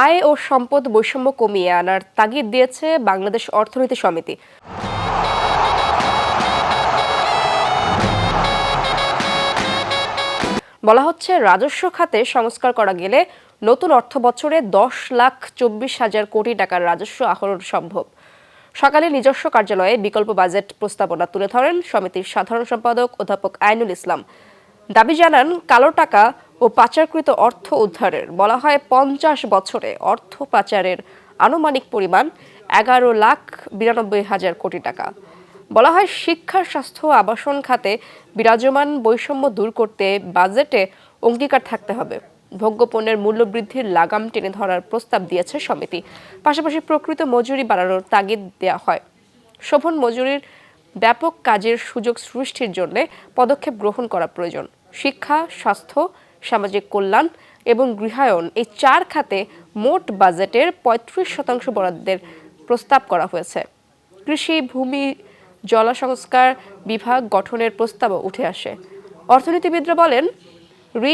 আয় ও সম্পদ বৈষম্য কমিয়ে আনার তাগিদ দিয়েছে বাংলাদেশ অর্থনীতি সমিতি। বলা হচ্ছে রাজস্ব খাতে সংস্কার করা গেলে নতুন অর্থ বছরে দশ লাখ চব্বিশ হাজার কোটি টাকার রাজস্ব আহরণ সম্ভব। সকালে নিজস্ব কার্যালয়ে বিকল্প বাজেট প্রস্তাবনা তুলে ধরেন সমিতির সাধারণ সম্পাদক অধ্যাপক আইনুল ইসলাম। দাবি জানান, কালো টাকা ও পাচারকৃত অর্থ উদ্ধারের, বলা হয় পঞ্চাশ বছরে অর্থ পাচারের আনুমানিক পরিমাণ এগারো লাখ বিরানব্বই হাজার কোটি টাকা। বলা হয় শিক্ষা, স্বাস্থ্য, আবাসন খাতে বিরাজমান বৈষম্য দূর করতে বাজেটে অঙ্গীকার থাকতে হবে। ভোগ্যপণ্যের মূল্যবৃদ্ধির লাগাম টেনে ধরার প্রস্তাব দিয়েছে সমিতি। পাশাপাশি প্রকৃত মজুরি বাড়ানোর তাগিদ দেওয়া হয়। শোভন মজুরির ব্যাপক কাজের সুযোগ সৃষ্টির জন্য পদক্ষেপ গ্রহণ করা প্রয়োজন। শিক্ষা, স্বাস্থ্য সামাজিক কল্যাণ এবং গৃহায়ন এই চার খাতে মোট বাজেটের পঁয়ত্রিশ শতাংশ বরাদ্দের প্রস্তাব করা হয়েছে। কৃষি, ভূমি, জলসংস্কার বিভাগ গঠনের প্রস্তাবও উঠে আসে। অর্থনীতিবিদরা বলেন,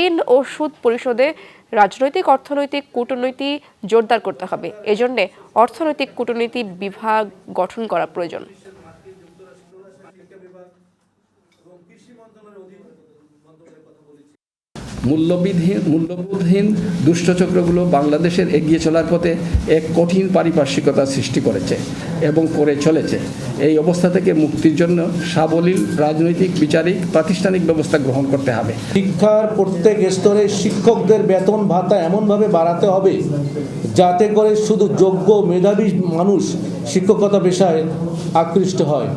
ঋণ ও সুদ পরিশোধে রাজনৈতিক, অর্থনৈতিক কূটনীতি জোরদার করতে হবে। এজন্যে অর্থনৈতিক কূটনীতি বিভাগ গঠন করা প্রয়োজন। মূল্যবিধহীন মূল্যবোধহীন দুষ্টচক্রগুলো বাংলাদেশের এগিয়ে চলার পথে এক কঠিন পারিপার্শ্বিকতা সৃষ্টি করেছে এবং করে চলেছে। এই অবস্থা থেকে মুক্তির জন্য সাবলীল রাজনৈতিক, বিচারিক, প্রাতিষ্ঠানিক ব্যবস্থা গ্রহণ করতে হবে। শিক্ষার প্রত্যেক স্তরে শিক্ষকদের বেতন ভাতা এমনভাবে বাড়াতে হবে যাতে করে শুধু যোগ্য মেধাবী মানুষ শিক্ষকতা পেশায় আকৃষ্ট হয়।